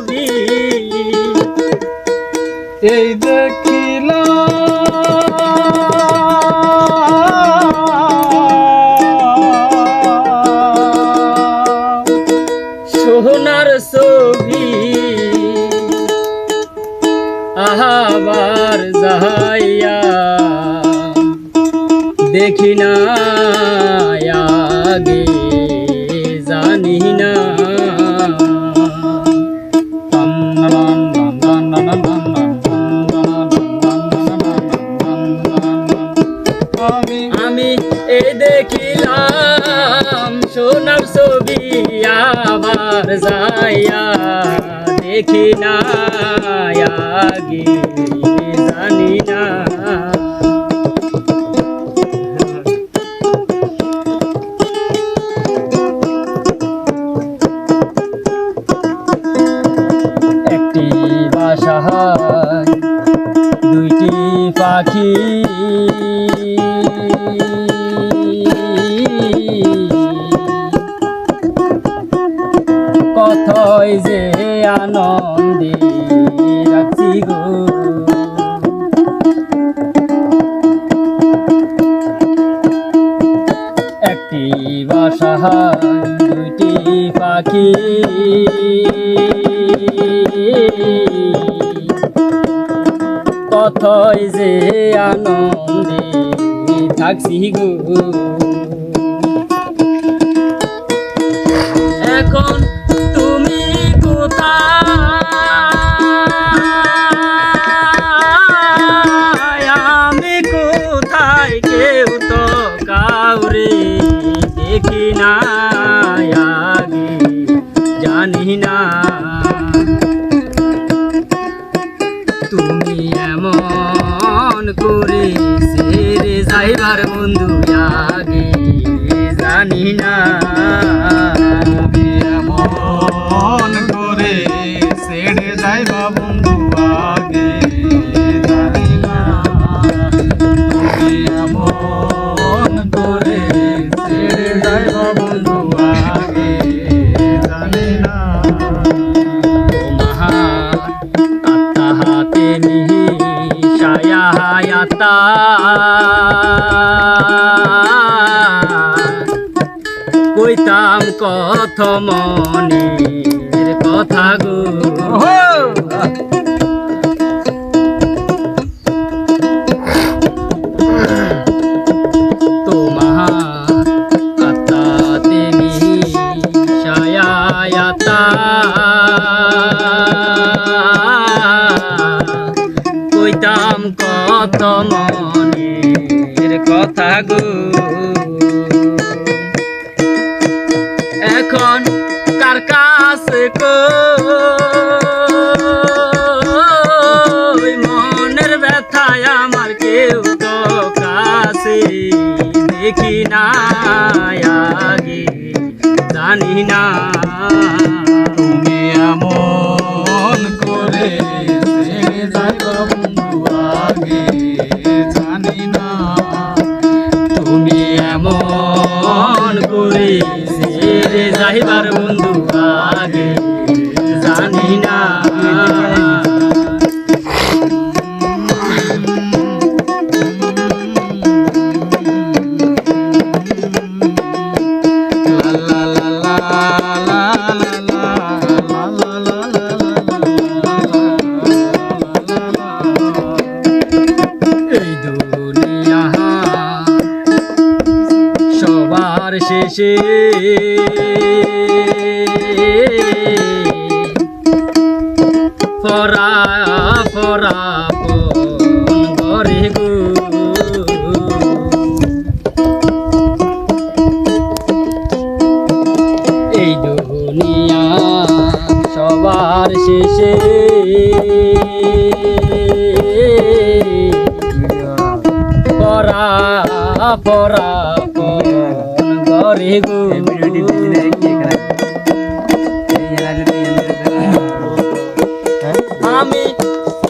ছবি এই দেখিলাম সোনার ছবি আহাবার যাহাইয়া দেখি না আগে জানি না আমি এ দেখিলাম সোনার ছবি আবার যাইয়া দেখি না জানি না রাখছি গো একটি বাসা দুইটি পাখি। কথই যে আনন্দে থাকছি গো। না এমন করে ছেড়ে যাইবা বন্ধু আগে জানি না এমন করে ছেড়ে যাইবা বন্ধু আগে জানি না নিহি সায়া হায়াতা কইতাম কত মনের কথা গো। কইতাম কত মনের কথা গো। কই? মনের ব্যথায় আমার কেউ তো কাছে দেখি না আগে, জানি না তুমি এমন করে আগে, জানি না তুমি এমন করে ছেড়ে যাইবার শেষে ফরা ফরা ঘরে গো। এই দুনিয়া সবার শেষে। পরা পরা গো আমি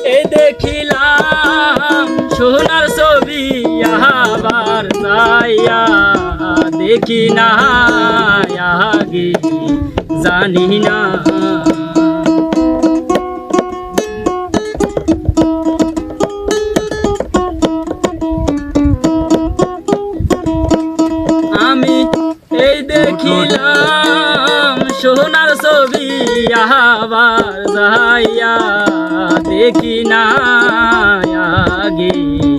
এ দেখিলাম সোনার ছবি আবার দেখি না আগে জানি না। আবার যাইয়া দেখি না আগে।